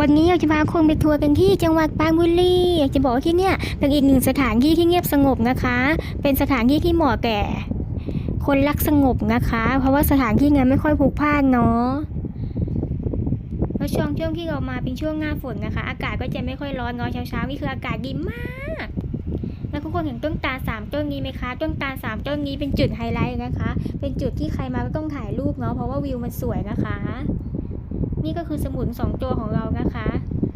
วันนี้อยากจะพาคนไปทัวร์กันที่จังหวัดปรางบุรีอยากจะบอกว่าที่เนี่ยเป็นอีกหนึ่งสถานที่ที่เงียบสงบนะคะ เป็นสถานที่ที่เหมาะแก่ คนรักสงบนะคะ เพราะว่าสถานที่เนี้ยไม่ค่อยพลุกพล่านเนาะแล้วช่วงช่วงที่เรามาเป็นช่วงหน้าฝนนะคะ อากาศก็จะไม่ค่อยร้อนเนาะเช้าเช้าๆนี่คืออากาศดีมากแล้วทุกคนเห็นต้นตาลสามต้นนี้ไหมคะ ต้นตาลสามต้นนี้เป็นจุดไฮไลท์นะคะ เป็นจุดที่ใครมาก็ต้องถ่ายรูปเนาะ เพราะว่าวิวมันสวยนะคะ นี่ก็คือสมุนสองตัวของเรานะคะ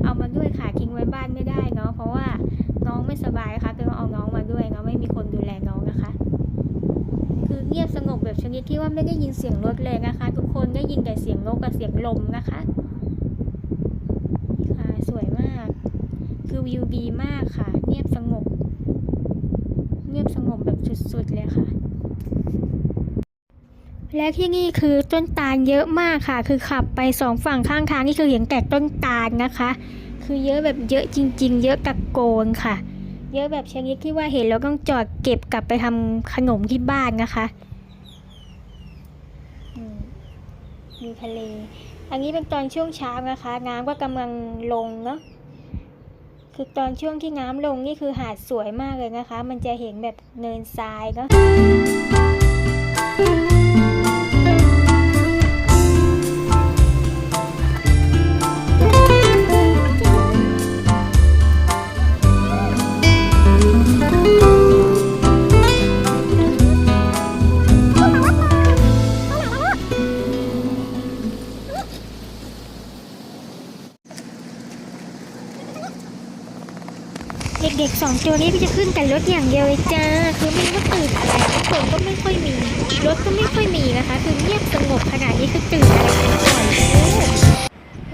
เอามาด้วยค่ะทิ้งไว้บ้านไม่ได้เนาะเพราะว่าน้องไม่สบายค่ะก็ต้องเอาน้องมาด้วยเนาะไม่มีคนดูแลน้องนะคะ คือเงียบสงบแบบชนิดที่ว่าไม่ได้ยินเสียงรถเลยนะคะ ทุกคนได้ยินแต่เสียงนกกับเสียงลมนะคะนี่ค่ะสวยมาก คือวิวดีมากค่ะ เงียบสงบ เงียบสงบแบบสุดๆเลยค่ะ และที่นี่คือต้นตาลเยอะมากค่ะ คือขับไปสองฝั่งข้างทางนี่คือเห็นแต่ต้นตาลนะคะ คือเยอะแบบเยอะจริง ๆ เยอะตะโกนค่ะ เยอะแบบชนิดที่ว่าเห็นแล้วต้องจอดเก็บกลับไปทำขนมที่บ้านนะคะมีทะเล อันนี้เป็นตอนช่วงเช้านะคะ น้ำก็กำลังลงเนาะคือตอนช่วงที่น้ำลงนี่คือหาดสวยมากเลยนะคะ มันจะเห็นแบบเนินทรายเนาะ เด็กๆสองตัวนี้ก็จะขึ้นแต่รถอย่างเดียวเลยจ้า คือไม่ว่าตื่นอะไรคนก็ไม่ค่อยมี รถก็ไม่ค่อยมีนะคะ คือเงียบสงบขนาดนี้คือตื่นอะไรกันก่อน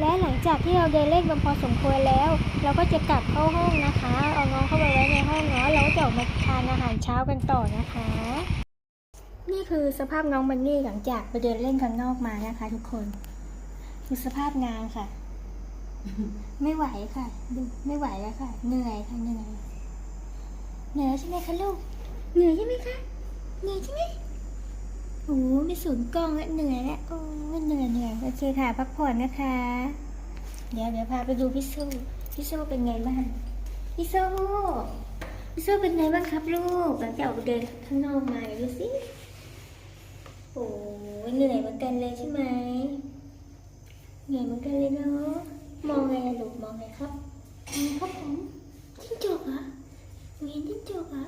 และหลังจากที่เราเดินเล่นมาพอสมควรแล้ว เราก็จะกลับเข้าห้องนะคะ เอาน้องเข้าไปไว้ในห้องเนาะเราก็จะออกมาทานอาหารเช้ากันต่อนะคะ นี่คือสภาพน้องมันนี่หลังจากไปเดินเล่นข้างนอกมานะคะ ทุกคนคือสภาพงานค่ะ ไม่ไหวค่ะ ดูไม่ไหวแล้วค่ะ เหนื่อยค่ะเหนื่อยเหนื่อยใช่ไหมคะลูก เหนื่อยใช่ไหมคะ เหนื่อยใช่ไหมโอ้ไม่สูนกล้องแล้วเหนื่อยแล้วโอ้เหนื่อยเหนื่อยโอเคค่ะ พักผ่อนนะคะ เดี๋ยวเดี๋ยวพาไปดูพี่สู้พี่สู้เป็นไงบ้าง พี่สู้พี่สู้เป็นไงบ้างครับลูกหลังจากออกไปเดินข้างนอกมาดูสิโอ้เหนื่อยเหมือนกันเลยใช่ไหมเหนื่อยเหมือนกันเลยเนาะ มองไงลูกมองไงครับมองครับผมจิ้งจกเหรอหนูเห็นจิ้งจกเหรอ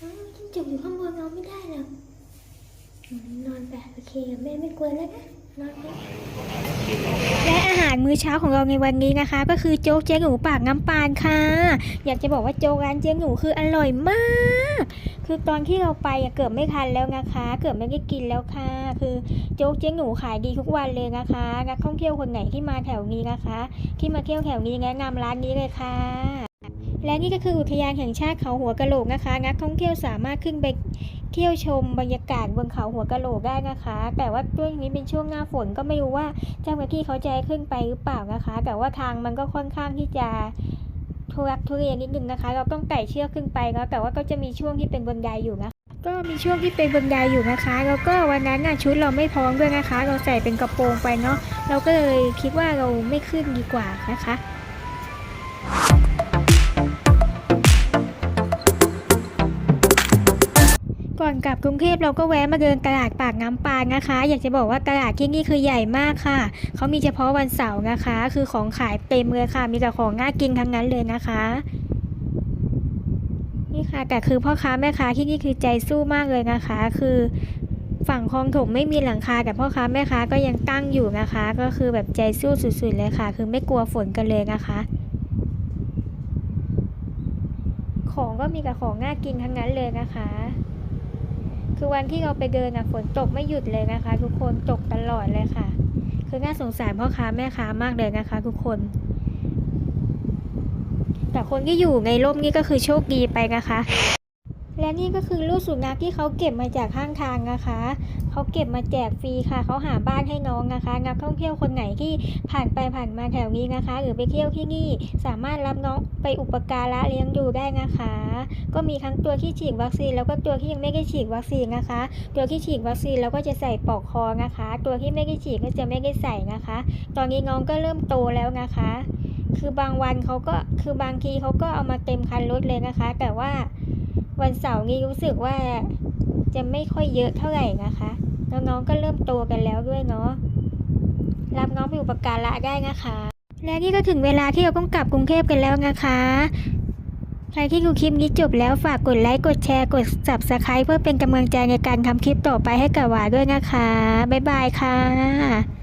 อ้าวจิ้งจกอยู่ข้างบนเราไม่ได้หรอกนอนแบบโอเคแม่ไม่กลัวแล้วนะ และอาหารมื้อเช้าของเราในวันนี้นะคะ ก็คือโจ๊กเจ๊หนูปากน้ำปานค่ะ อยากจะบอกว่าโจ๊กร้านเจ๊หนูคืออร่อยมาก คือตอนที่เราไปเกือบไม่ทันแล้วนะคะ เกือบไม่ได้กินแล้วค่ะ คือโจ๊กเจ๊หนูขายดีทุกวันเลยนะคะนักท่องเที่ยวคนไหนที่มาแถวนี้นะคะ ที่มาเที่ยวแถวนี้แนะนำร้านนี้เลยค่ะและนี่ก็คืออุทยานแห่งชาติเขาหัวกะโหลกนะคะ นักท่องเที่ยวสามารถขึ้นไป เที่ยวชมบรรยากาศบนเขาหัวกะโหลกได้นะคะ แต่ว่าช่วงนี้เป็นช่วงหน้าฝนก็ไม่รู้ว่าเจ้าหน้าที่เขาจะให้ขึ้นไปหรือเปล่านะคะ แต่ว่าทางมันก็ค่อนข้างที่จะทุรักทุเลนิดนึงนะคะ เราต้องไต่เชือกขึ้นไปแล้วแต่ว่าก็จะมีช่วงที่เป็นบนไดอยู่นะก็มีช่วงที่เป็นบนไดอยู่นะคะ แล้วก็วันนั้นน่ะชุดเราไม่พร้อมด้วยนะคะ เราใส่เป็นกระโปรงไปเนาะเราก็เลยคิดว่าเราไม่ขึ้นดีกว่านะคะ กลับกรุงเทพเราก็แวะมาเดินตลาดปากน้ำปานนะคะ อยากจะบอกว่าตลาดที่นี่คือใหญ่มากค่ะ เขามีเฉพาะวันเสาร์นะคะ คือของขายเต็มเลยค่ะ มีแต่ของน่ากินทั้งนั้นเลยนะคะนี่ค่ะแต่คือพ่อค้าแม่ค้าที่นี่คือใจสู้มากเลยนะคะ คือฝั่งคลองถมไม่มีหลังคาแต่พ่อค้าแม่ค้าก็ยังตั้งอยู่นะคะ ก็คือแบบใจสู้สุดๆเลยค่ะ คือไม่กลัวฝนกันเลยนะคะ ของก็มีแต่ของน่ากินทั้งนั้นเลยนะคะ คือวันที่เราไปเดินอะฝนตกไม่หยุดเลยนะคะ ทุกคนตกตลอดเลยค่ะ คือน่าสงสารพ่อค้าแม่ค้ามากเลยนะคะ ทุกคน แต่คนที่อยู่ในร่มนี่ก็คือโชคดีไปนะคะ และนี่ก็คือลูกสุนัขที่เขาเก็บมาจากข้างทางนะคะ เขาเก็บมาแจกฟรีค่ะ เขาหาบ้านให้น้องนะคะ นักท่องเที่ยวคนไหนที่ผ่านไปผ่านมาแถวนี้นะคะ หรือไปเที่ยวที่นี่ สามารถรับน้องไปอุปการะเลี้ยงดูได้นะคะ ก็มีทั้งตัวที่ฉีดวัคซีน แล้วก็ตัวที่ยังไม่ได้ฉีดวัคซีนนะคะ ตัวที่ฉีดวัคซีนเราก็จะใส่ปลอกคอนะคะ ตัวที่ไม่ได้ฉีดก็จะไม่ได้ใส่นะคะ ตอนนี้น้องก็เริ่มโตแล้วนะคะ คือบางวันเขาก็ คือบางทีเขาก็เอามาเต็มคันรถเลยนะคะ แต่ว่า วันเสาร์นี้รู้สึกว่าจะไม่ค่อยเยอะเท่าไหร่นะคะ น้องๆก็เริ่มโตกันแล้วด้วยเนาะรับน้องไปอุปการะได้นะคะ และนี่ก็ถึงเวลาที่เราต้องกลับกรุงเทพกันแล้วนะคะ ใครที่ดูคลิปนี้จบแล้วฝากกดไลค์กดแชร์กด subscribe เพื่อเป็นกำลังใจในการทำคลิปต่อไปให้กับหวาด้วยนะคะ บ๊ายบายค่ะ